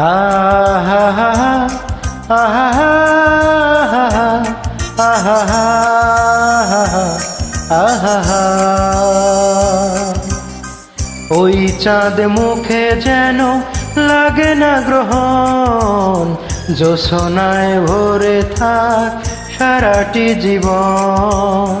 আহা আহা আহা আহা ওই চাঁদ মুখে যেন লাগে না গ্রহণ জোসনায় ভরে থাক সারাটি জীবন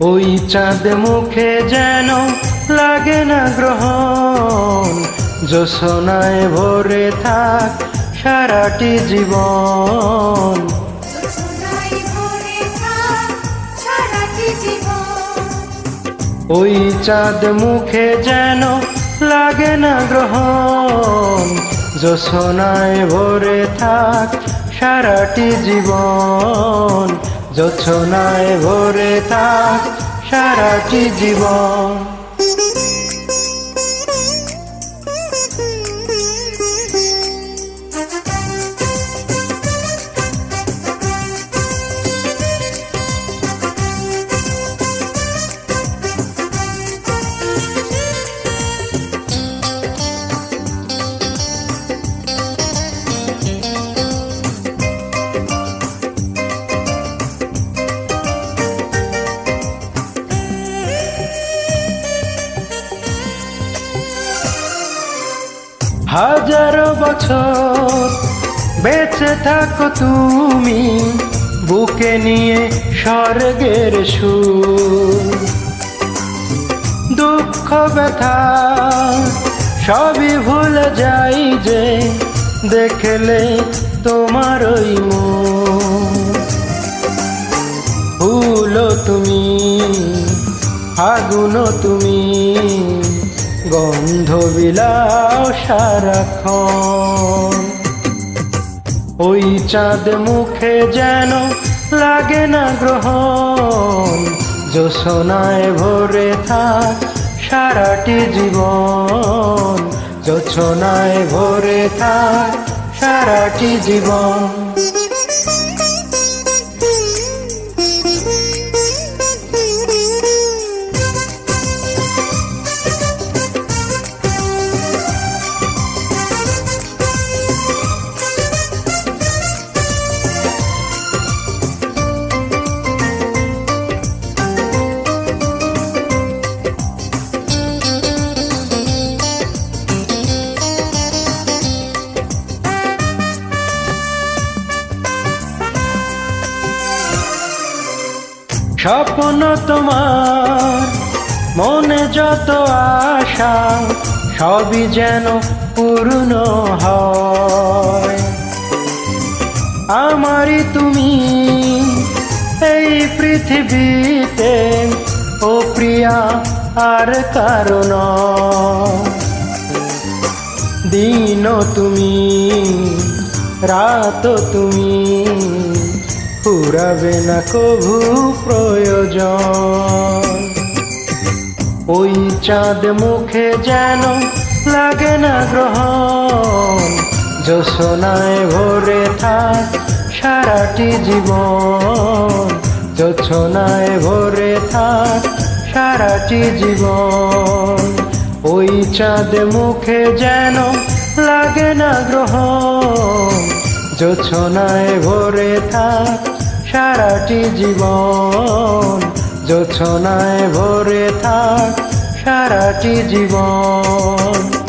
ওই চাঁদ মুখে যেন লাগে না গ্রহণ। জোসনায় ভরে থাক সারাটি জীবন। ওই চাঁদ মুখে যেন লাগে না গ্রহণ। জোসনায় ভরে থাক সারাটি জীবন। জোছনায় ভরে থাক সারাটি জীবন। হাজারো বছর বেঁচে থাকো তুমি, বুকে নিয়ে স্বর্গের সুর। দুঃখ, ব্যথা, সবই ভুলে যাই যে দেখলে তোমার ওই ভুলো তুমি আগুনো তুমি। গন্ধ বিলাও সারাক্ষণ ওই চাঁদ মুখে যেন লাগে না গ্রহণ জোসনায় ভরে থাক সারাটি জীবন। জোছনায় ভরে থাক সারাটি জীবন। স্বপ্ন তোমার, মনে যত আশা, সবই যেন পূর্ণ হয়। আমারই তুমি এই পৃথিবীতে, ও প্রিয়া, আর কারণ। দিন তুমি রাত তুমি ফুরাবে না কভু প্রয়োজন। ওই চাঁদ মুখে যেন লাগে না গ্রহণ জোসনায় ভরে থাক সারাটি জীবন। জোছনায় ভরে থাক সারাটি জীবন। ওই চাঁদ মুখে যেন লাগে না গ্রহণ জোছনায় ভরে থাক সারাটি জীবন। জোছনায় ভরে থাক সারাটি জীবন।